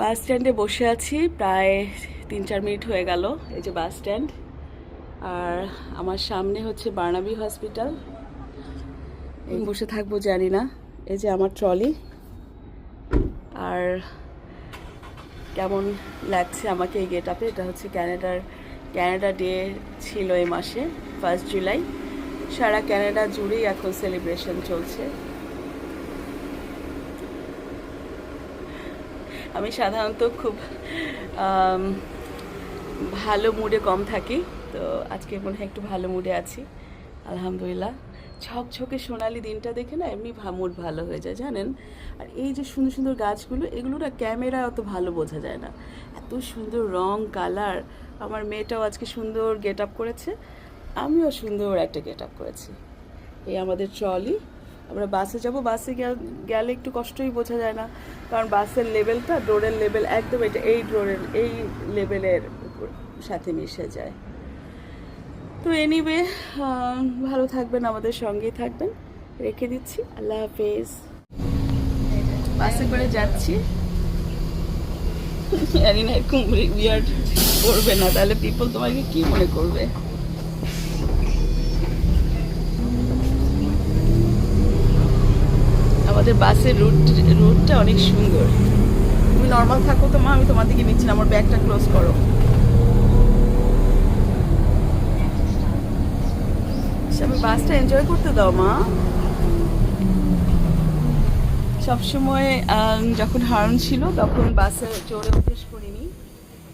বাস স্ট্যান্ডে বসে আছি, প্রায় তিন চার মিনিট হয়ে গেল এই যে বাস স্ট্যান্ড। আর আমার সামনে হচ্ছে বার্নাবি হসপিটাল। বসে থাকব জানি না, এই যে আমার ট্রলি। আর কেমন লাগছে আমাকে এই গেট আপে এটা হচ্ছে ক্যানাডার, ক্যানাডা ডে ছিল এই মাসে, ফার্স্ট জুলাই। সারা ক্যানাডা জুড়েই এখন সেলিব্রেশন চলছে। আমি সাধারণত খুব ভালো মুডে কম থাকি, তো আজকে মনে হয় একটু ভালো মুডে আছি, আলহামদুলিল্লাহ। ঝকঝকে সোনালি দিনটা দেখে না এমনি মুড ভালো হয়ে যায়, জানেন? আর এই যে সুন্দর সুন্দর গাছগুলো, এগুলো না ক্যামেরা অত ভালো বোঝা যায় না। এত সুন্দর রং কালার আমার মেয়েটাও আজকে সুন্দর গেট আপ করেছে, আমিও সুন্দর একটা গেট আপ করেছি। এই আমাদের ট্রলি আমরা বাসে যাব, বাসে গেলে একটু কষ্টই বোঝা যায় না। কারণ বাসের লেভেলটা, ডোরের লেভেল, একদম এটা এই ডোরের, এই লেভেলের সাথে মিশে যায়। তো এনিওয়ে ভালো থাকবেন, আমাদের সঙ্গেই থাকবেন। রেখে দিচ্ছি, আল্লাহ হাফেজ। বাসে করে যাচ্ছি। জানি না এরকম উইয়ার্ড করবে না, তাহলে পিপল তোমাকে কি মনে করবে? আমাদের বাসের রুট রুটটা অনেক সুন্দর। তুমি নর্মাল থাকো তো মা আমি তোমার দিকে নিচ্ছি না আমার ব্যাগটা ক্লোজ করো। আমি বাসটা এনজয় করতে দাও মা। সবসময় যখন হারন ছিল তখন বাসে চড়ে অভ্যেস করিনি।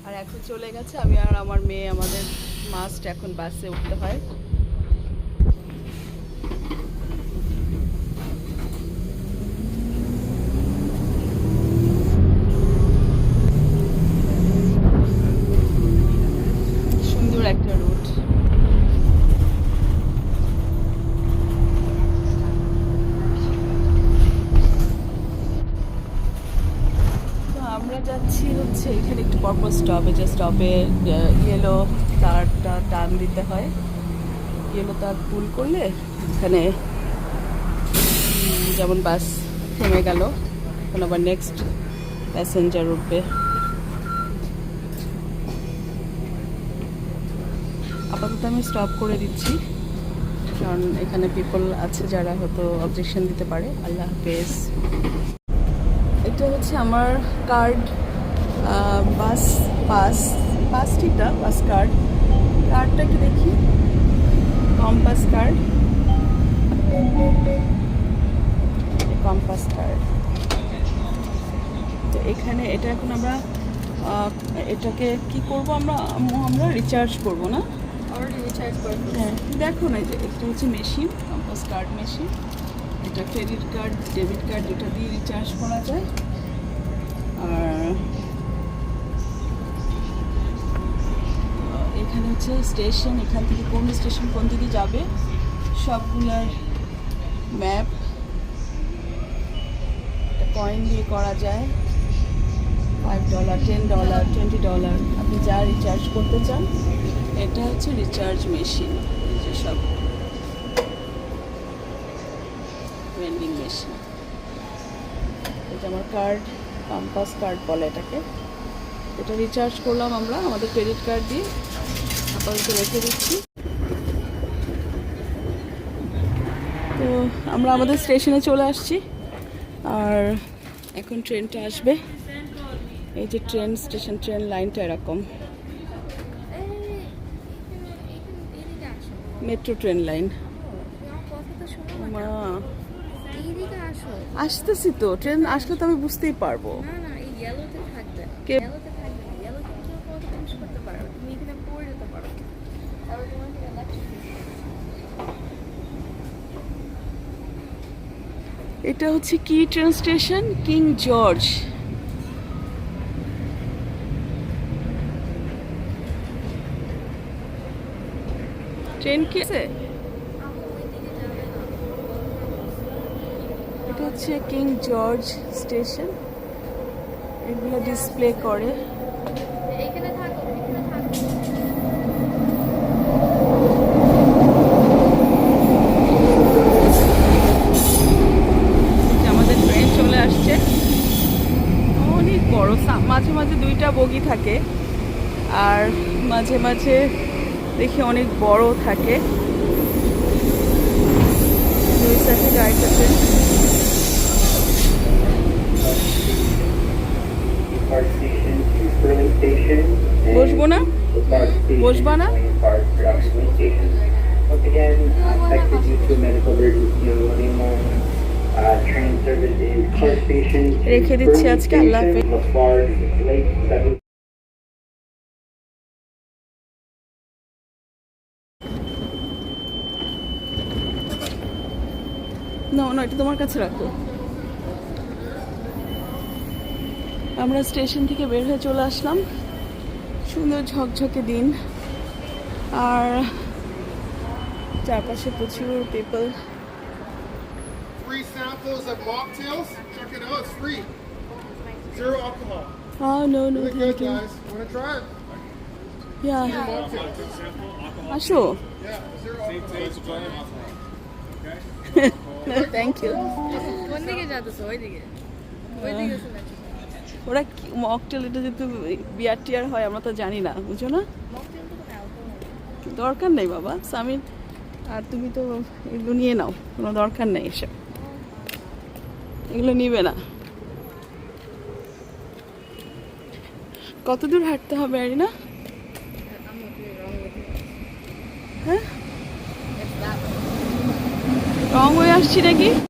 আর এখন চলে গেছে আমি আর আমার মেয়ে আমাদের মাস্ট এখন বাসে উঠতে হয় সুন্দর একটা রুট তো আমরা যাচ্ছি হচ্ছে এখানে একটু পরপর স্টপে যে স্টপে ইয়েলো তারটা টান দিতে হয়। ইয়েলো তার পুল করলে এখানে যেমন বাস থেমে গেল, এখন আবার নেক্সট প্যাসেঞ্জার উঠবে। আপাতত আমি স্টপ করে দিচ্ছি, কারণ এখানে পিপল আছে যারা হয়তো অবজেকশন দিতে পারে। আল্লাহ হাফেজ। এটা হচ্ছে আমার কার্ড বাস পাস পাস ঠিক না বাস কার্ড কার্ডটা একটু দেখি। কম্পাস কার্ড কম্পাস কার্ড তো এখানে এটা এখন আমরা এটাকে কি করব আমরা? আমরা রিচার্জ করব না? রিচার্জ হ্যাঁ দেখো না যে এটা হচ্ছে মেশিন কম্পাস কার্ড মেশিন এটা ক্রেডিট কার্ড ডেবিট কার্ড দুটো দিয়ে রিচার্জ করা যায়। আর এখানে হচ্ছে স্টেশন, এখান থেকে কোন স্টেশন, কোন দিকে যাবে, সবগুলার ম্যাপ কয়েন দিয়ে করা যায়। Five dollar ten dollar twenty dollar আপনি যা রিচার্জ করতে চান, এটা হচ্ছে রিচার্জ মেশিন সব ভেন্ডিং মেশিন এটা আমার কার্ড পাম্পাস কার্ড বলে এটাকে। এটা রিচার্জ করলাম আমরা, আমাদের ক্রেডিট কার্ড দিয়ে। আপাতত রেখে দিচ্ছি। তো আমরা আমাদের স্টেশনে চলে আসছি। আর এখন ট্রেনটা আসবে। এই যে ট্রেন স্টেশন ট্রেন লাইনটা এরকম। Metro train line. আসতেছি তো। ট্রেন আসলে তো আমি বুঝতেই পারব। কে- ইয়েলোতে থাকবে না ইয়েলোতে তুমি তোমার কথা চেঞ্জ করতে পারো তুমি এখানে পড়ে যেতে পারো তারপর তোমাকে ইলেকট্রিক এটা হচ্ছে কি train station king George train কি আছে? এটা হচ্ছে কিং জর্জ স্টেশন এগুলো ডিসপ্লে করে। এখানে থাকো। যে আমাদের ট্রেন চলে আসছে অনেক বড় সাম্মা থাকে আর মাঝে মাঝে দেখি অনেক বড় থাকে দুই সাইডে বসবো না বসবা না? Once again, I due to a medical emergency রেখে দিচ্ছি আজকে আল্লাহ তোমার কাছে রাখো। আমরা স্টেশন থেকে বের হয়ে চলে আসলাম। সুন্দর ঝকঝকে দিন। আর চারপাশে প্রচুর people Free samples of mocktails. Check it out. It's free. Zero alcohol. Oh, no, no, Really thank good, you. guys. Want to try it? Yeah. Mocktail. আসো Yeah, zero alcohol. Thank you কোন দিকে যাতেছো ওইদিকে ওইদিকে শুনে ওরা mocktail এটা যেহেতু বিয়ার টিয়ার হয় আমরা তো জানি না বুঝো না দরকার নেই বাবা সামির আর তুমি তো এগুলো নিয়ে নাও কোনো দরকার নেই এসব এগুলো নিবে না। কত দূর হাঁটতে হবে আর না হ্যাঁ? রং হয়ে আসছি নাকি?